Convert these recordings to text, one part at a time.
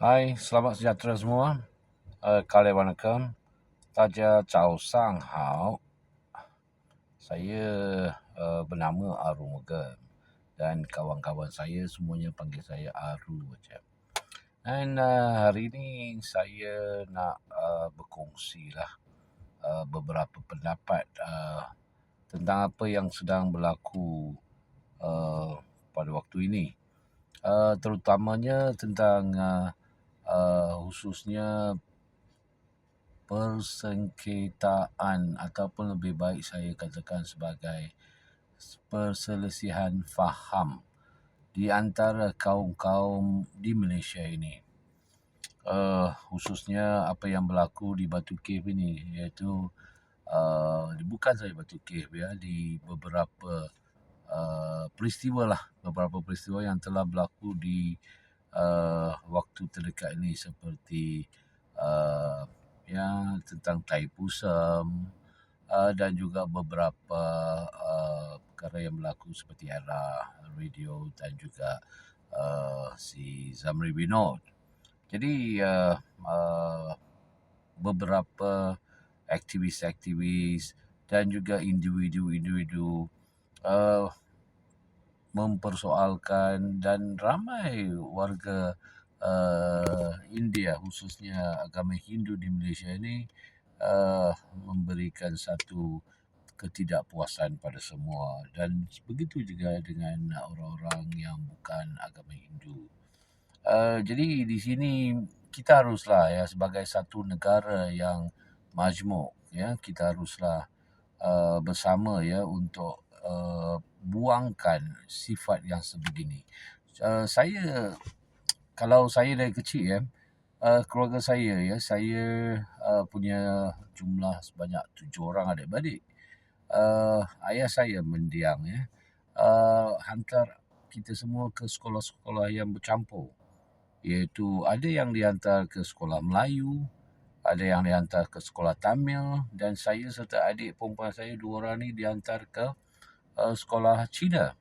Hai, selamat sejahtera semua. Uh, kali wanakkam. Taja Cao Sang Hao. Saya uh, bernama Aru Mugen dan kawan-kawan saya semuanya panggil saya Aru. Dan uh, hari ini saya nak uh, berkongsi lah uh, beberapa pendapat uh, tentang apa yang sedang berlaku uh, pada waktu ini. Uh, terutamanya tentang uh, uh, khususnya persengketaan ataupun lebih baik saya katakan sebagai perselisihan faham di antara kaum-kaum di Malaysia ini. Uh, khususnya apa yang berlaku di Batu Cave ini iaitu uh, bukan saja Batu Cave ya di beberapa uh, peristiwa lah beberapa peristiwa yang telah berlaku di uh, waktu terdekat ini seperti uh, ya tentang tai pusam uh, dan juga beberapa uh, perkara yang berlaku seperti era radio dan juga uh, si Zamri Binod. Jadi uh, uh, beberapa aktivis-aktivis dan juga individu-individu uh, mempersoalkan dan ramai warga uh, India khususnya agama Hindu di Malaysia ini uh, memberikan satu ketidakpuasan pada semua dan begitu juga dengan orang-orang yang bukan agama Hindu. Uh, jadi di sini kita haruslah ya sebagai satu negara yang majmuk ya kita haruslah uh, bersama ya untuk uh, buangkan sifat yang sebegini. Uh, saya kalau saya dari kecil ya, uh, keluarga saya ya, saya uh, punya jumlah sebanyak tujuh orang adik-beradik. Uh, ayah saya mendiang ya, uh, hantar kita semua ke sekolah-sekolah yang bercampur. Iaitu ada yang dihantar ke sekolah Melayu, ada yang dihantar ke sekolah Tamil dan saya serta adik perempuan saya dua orang ni dihantar ke uh, sekolah Cina.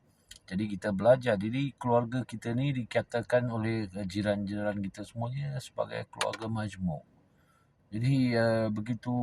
Jadi kita belajar. Jadi keluarga kita ni dikatakan oleh jiran-jiran kita semuanya sebagai keluarga majmuk. Jadi uh, begitu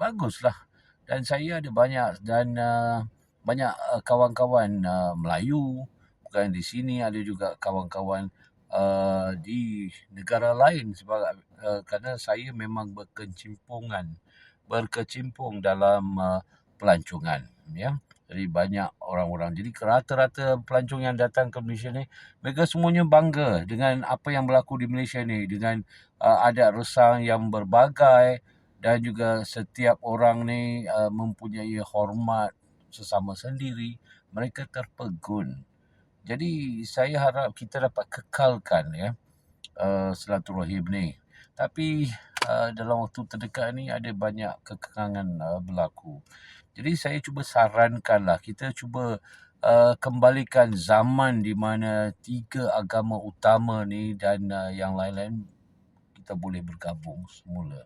baguslah. Dan saya ada banyak dan uh, banyak uh, kawan-kawan uh, Melayu bukan di sini ada juga kawan-kawan uh, di negara lain sebab uh, kerana saya memang berkecimpungan berkecimpung dalam uh, pelancongan ya. Jadi banyak orang-orang. Jadi rata-rata pelancong yang datang ke Malaysia ni, mereka semuanya bangga dengan apa yang berlaku di Malaysia ni. Dengan uh, adat resang yang berbagai dan juga setiap orang ni uh, mempunyai hormat sesama sendiri. Mereka terpegun. Jadi saya harap kita dapat kekalkan ya uh, silaturahim ni. Tapi uh, dalam waktu terdekat ni ada banyak kekangan uh, berlaku. Jadi saya cuba sarankanlah kita cuba uh, kembalikan zaman di mana tiga agama utama ni dan uh, yang lain-lain kita boleh bergabung semula.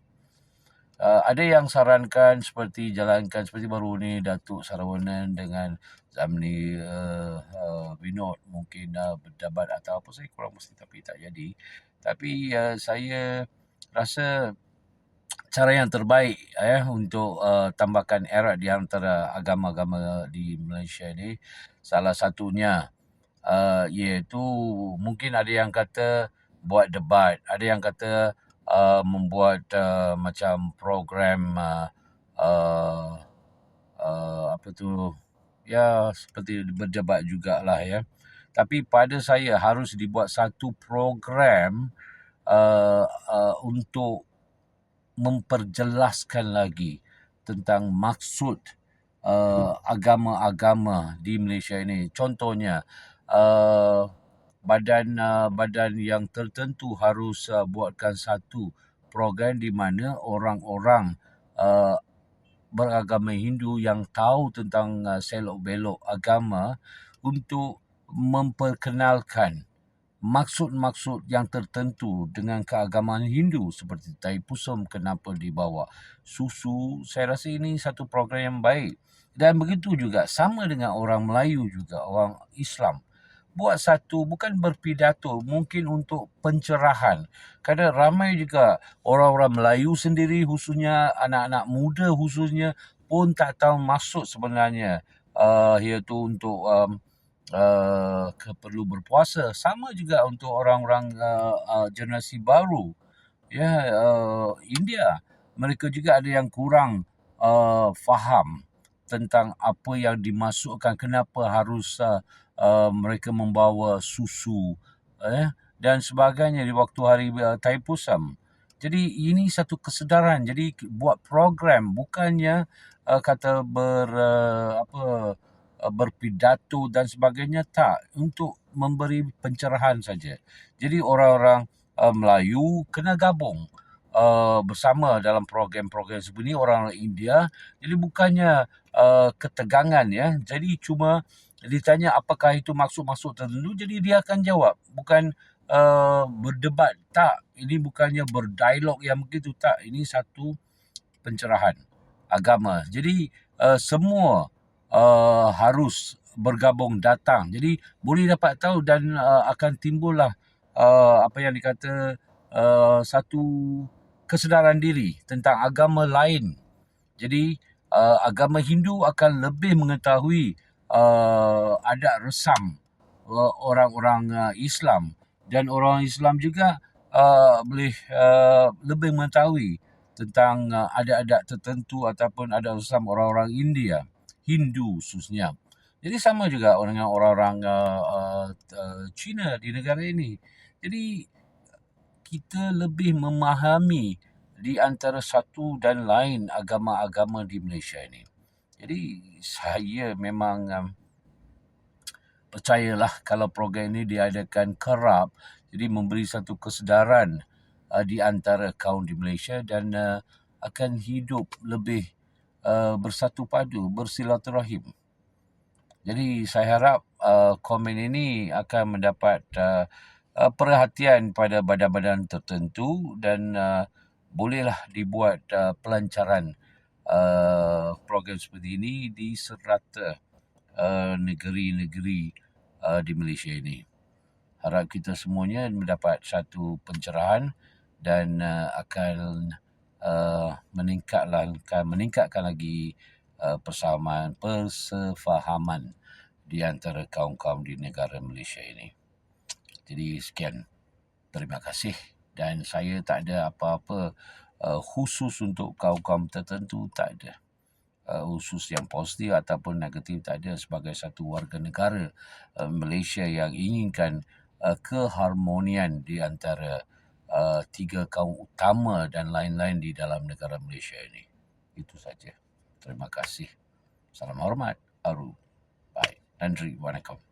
Uh, ada yang sarankan seperti jalankan seperti baru ni Datuk Sarawanan dengan Zamni uh, uh, Binod mungkin uh, berdebat atau apa saya kurang mesti tapi tak jadi. Tapi uh, saya rasa cara yang terbaik eh untuk uh, tambahkan erat di antara agama-agama di Malaysia ini salah satunya uh, iaitu mungkin ada yang kata buat debat, ada yang kata uh, membuat uh, macam program uh, uh, uh, apa tu ya seperti berdebat jugalah ya. Tapi pada saya harus dibuat satu program uh, uh, untuk memperjelaskan lagi tentang maksud uh, agama-agama di Malaysia ini. Contohnya, uh, badan uh, badan yang tertentu harus uh, buatkan satu program di mana orang-orang uh, beragama Hindu yang tahu tentang uh, selok belok agama untuk memperkenalkan maksud-maksud yang tertentu dengan keagamaan Hindu seperti Taipusam kenapa dibawa susu? Saya rasa ini satu program yang baik. Dan begitu juga sama dengan orang Melayu juga orang Islam. Buat satu bukan berpidato mungkin untuk pencerahan. Kerana ramai juga orang-orang Melayu sendiri khususnya anak-anak muda khususnya pun tak tahu maksud sebenarnya uh, iaitu untuk um, uh, perlu berpuasa sama juga untuk orang-orang uh, uh, generasi baru ya uh, India mereka juga ada yang kurang uh, faham tentang apa yang dimasukkan kenapa harus uh, uh, mereka membawa susu eh, dan sebagainya di waktu hari uh, Taipusam. Jadi ini satu kesedaran. Jadi buat program bukannya uh, kata ber uh, apa berpidato dan sebagainya tak untuk memberi pencerahan saja. Jadi orang-orang uh, Melayu kena gabung uh, bersama dalam program-program ini orang India. Jadi bukannya uh, ketegangan ya. Jadi cuma ditanya apakah itu maksud-maksud tertentu jadi dia akan jawab bukan uh, berdebat tak ini bukannya berdialog yang begitu tak ini satu pencerahan agama jadi uh, semua uh, harus bergabung datang. Jadi boleh dapat tahu dan uh, akan timbullah uh, apa yang dikata uh, satu kesedaran diri tentang agama lain. Jadi uh, agama Hindu akan lebih mengetahui uh, adat resam uh, orang-orang uh, Islam. Dan orang Islam juga uh, boleh uh, lebih mengetahui tentang uh, adat-adat tertentu ataupun adat resam orang-orang India, Hindu khususnya. Jadi sama juga dengan orang-orang uh, uh, Cina di negara ini. Jadi kita lebih memahami di antara satu dan lain agama-agama di Malaysia ini. Jadi saya memang um, percayalah kalau program ini diadakan kerap jadi memberi satu kesedaran uh, di antara kaum di Malaysia dan uh, akan hidup lebih uh, bersatu padu bersilaturahim. Jadi saya harap uh, komen ini akan mendapat uh, uh, perhatian pada badan-badan tertentu dan uh, bolehlah dibuat uh, pelancaran uh, program seperti ini di serata uh, negeri-negeri uh, di Malaysia ini. Harap kita semuanya mendapat satu pencerahan dan uh, akan uh, meningkatkan meningkatkan lagi uh, persamaan persefahaman di antara kaum-kaum di negara Malaysia ini. Jadi sekian. Terima kasih dan saya tak ada apa-apa uh, khusus untuk kaum-kaum tertentu tak ada. Uh, khusus yang positif ataupun negatif tak ada sebagai satu warga negara uh, Malaysia yang inginkan uh, keharmonian di antara uh, tiga kaum utama dan lain-lain di dalam negara Malaysia ini. Itu saja. Terima kasih. Salam hormat. Aru. Bye. Nandri. Wanakkam.